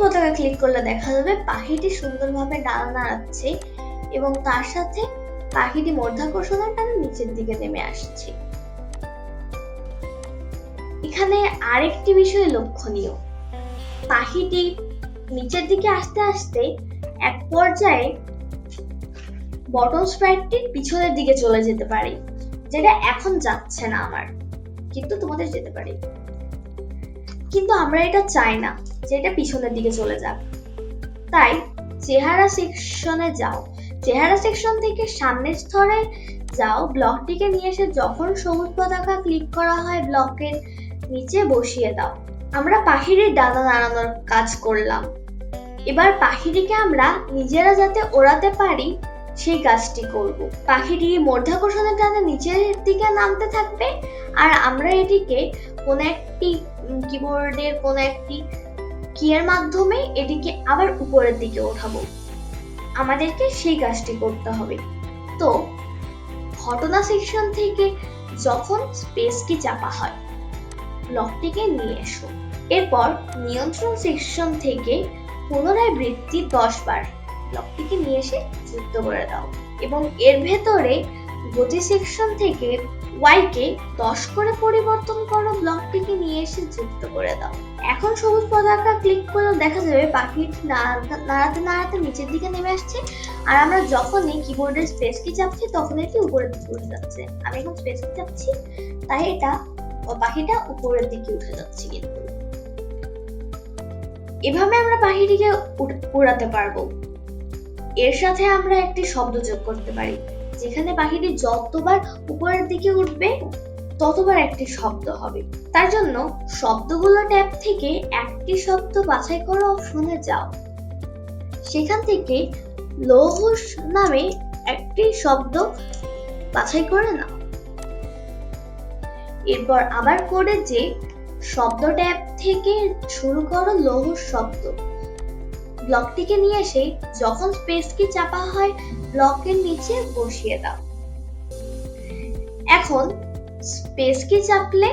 পতাকা ক্লিক করলে দেখা যাবে পাখিটি সুন্দরভাবে ডানা নাড়াচ্ছে এবং তার সাথে পাখিটি মধ্যাকর্ষণের টানে নিচের দিকে নেমে আসছে। এখানে আরেকটি বিষয় লক্ষণীয়। পাখিটি নিচের দিকে আসতে আসতে এক পর্যায়ে বটম স্প্রাইটটি পিছনের দিকে চলে যেতে পারে, যেটা এখন যাচ্ছে না আমার, কিন্তু তোমাদের যেতে পারে। কিন্তু আমরা এটা চাই না। যে এটা পিছনের দিকে চলে যাক। তাই চেহারা সেকশনে যাও। চেহারা সেকশন থেকে সামনের স্তরে যাও। ব্লকটিকে নিয়ে এসে যখন সবুজ পতাকা ক্লিক করা হয়, ব্লকের নিচে বসিয়ে দাও। আমরা পাখিটির ডানা নাড়ানোর কাজ করলাম। এবার পাখিটিকে আমরা নিজেরা যাতে ওড়াতে পারি, সেই কাজটি করব। পাখিটি মধ্যাকর্ষণের টানে নিচের দিকে নামতে থাকবে, আর আমরা এটিকে কোনো একটি কিবোর্ডের কোনো একটি কি মাধ্যমে এটিকে আবার উপরের দিকে ওঠাবো। আমাদেরকে সেই কাজটি করতে হবে। তো, ঘটনা সেকশন থেকে যখন স্পেস কি চাপা হয় ব্লকটিকে নিয়ে এসো। এরপর নিয়ন্ত্রণ সেকশন থেকে পুনরায় বৃত্তি দশ বার ব্লকটিকে নিয়ে এসে যুক্ত করে দাও এবং এর ভেতরে গতি সেকশন থেকে ওয়াই দশ করে পরিবর্তন করো ব্লকটিকে নিয়ে এসে যুক্ত করে দাও। এখন সবুজ পতাকা ক্লিক করলেও দেখা যাবে নাড়াতে নাড়াতে নিচের দিকে নেমে আসছে। আর আমরা যখনই কিবোর্ডের স্পেস কি চাপছি তখন এটি উঠে যাচ্ছে। আমি এখন স্পেস কি চাপছি, তাই এটা পাখিটা উপরের দিকে উঠে যাচ্ছে কিন্তু। এভাবে আমরা পাখিটিকে উড়াতে পারব। এর সাথে আমরা একটি শব্দ যোগ করতে পারি। যেখানে পাখিটি যতবার উপরের দিকে উঠবে, ততবার একটি শব্দ হবে। তার জন্য শব্দগুলো ট্যাব থেকে একটি শব্দ বাছাই করা অপশনে যাও। সেখান থেকে লৌহুস নামে একটি শব্দ বাছাই করে নাও। এরপর আবার করে যে শব্দ ট্যাব থেকে শুরু করো লৌহুস শব্দ। ব্লকটিকে নিয়ে এসে যখন স্পেস কি চাপা হয় ব্লকের নিচে বসিয়ে দাও। এখন স্পেস কি চাপলে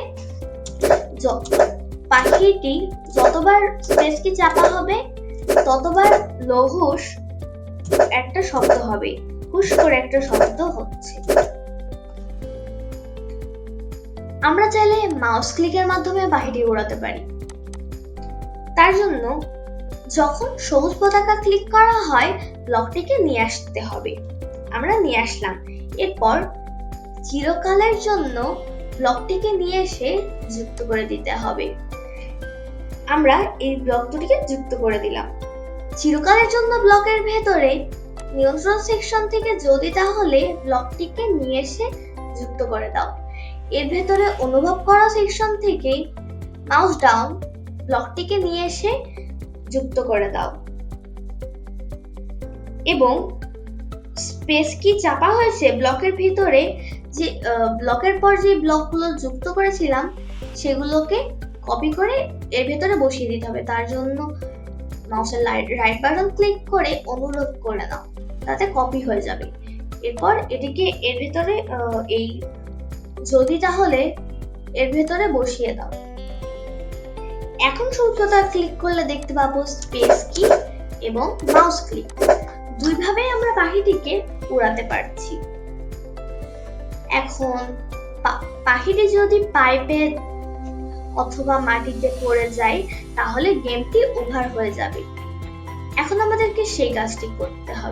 পাখিটি যতবার স্পেস কি চাপা হবে, ততবার লৌহুস একটা শব্দ হবে। হুশ করে একটা শব্দ হচ্ছে। আমরা চাইলে মাউস ক্লিকের মাধ্যমে পাখিটি উড়াতে পারি। তার জন্য যখন সবুজ পতাকা ক্লিক করা হয় ব্লকটিকে নিয়ে আসতে হবে। আমরা নিয়ে আসলাম। এরপর চিরকালের জন্য ব্লকটিকে নিয়ে এসে যুক্ত করে দিতে হবে। আমরা এই ব্লক দুটিকে যুক্ত করে দিলাম। চিরকালের জন্য ব্লকের ভেতরে নিয়ন্ত্রণ সেকশন থেকে যদি তাহলে ব্লকটিকে নিয়ে এসে যুক্ত করে দাও। এর ভেতরে অনুভব করা সেকশন থেকে মাউস ডাউন ব্লকটিকে নিয়ে এসে যুক্ত করে দাও। এবং স্পেস কি চাপা হয়েছে ব্লকের ভিতরে যে ব্লকের পর যে ব্লকগুলো যুক্ত করেছিলাম, সেগুলোকে কপি করে এর ভেতরে বসিয়ে দিতে হবে। তার জন্য মাউসের রাইট বাটন ক্লিক করে অনুরোধ করে দাও। তাতে কপি হয়ে যাবে। এরপর এটিকে এর ভেতরে এই যদি তাহলে এর ভেতরে বসিয়ে দাও। এখন সূত্রটা ক্লিক করলে দেখতে পাবো স্পেস কি এবং মাউস ক্লিক দুইভাবেই আমরা পাখিটিকে উড়াতে পারছি। এখন পাখিটি যদি পাইপে অথবা মাটিতে পড়ে যায়, তাহলে গেমটি ওভার হয়ে যাবে। এখন আমাদেরকে সেই কাজটি করতে হবে।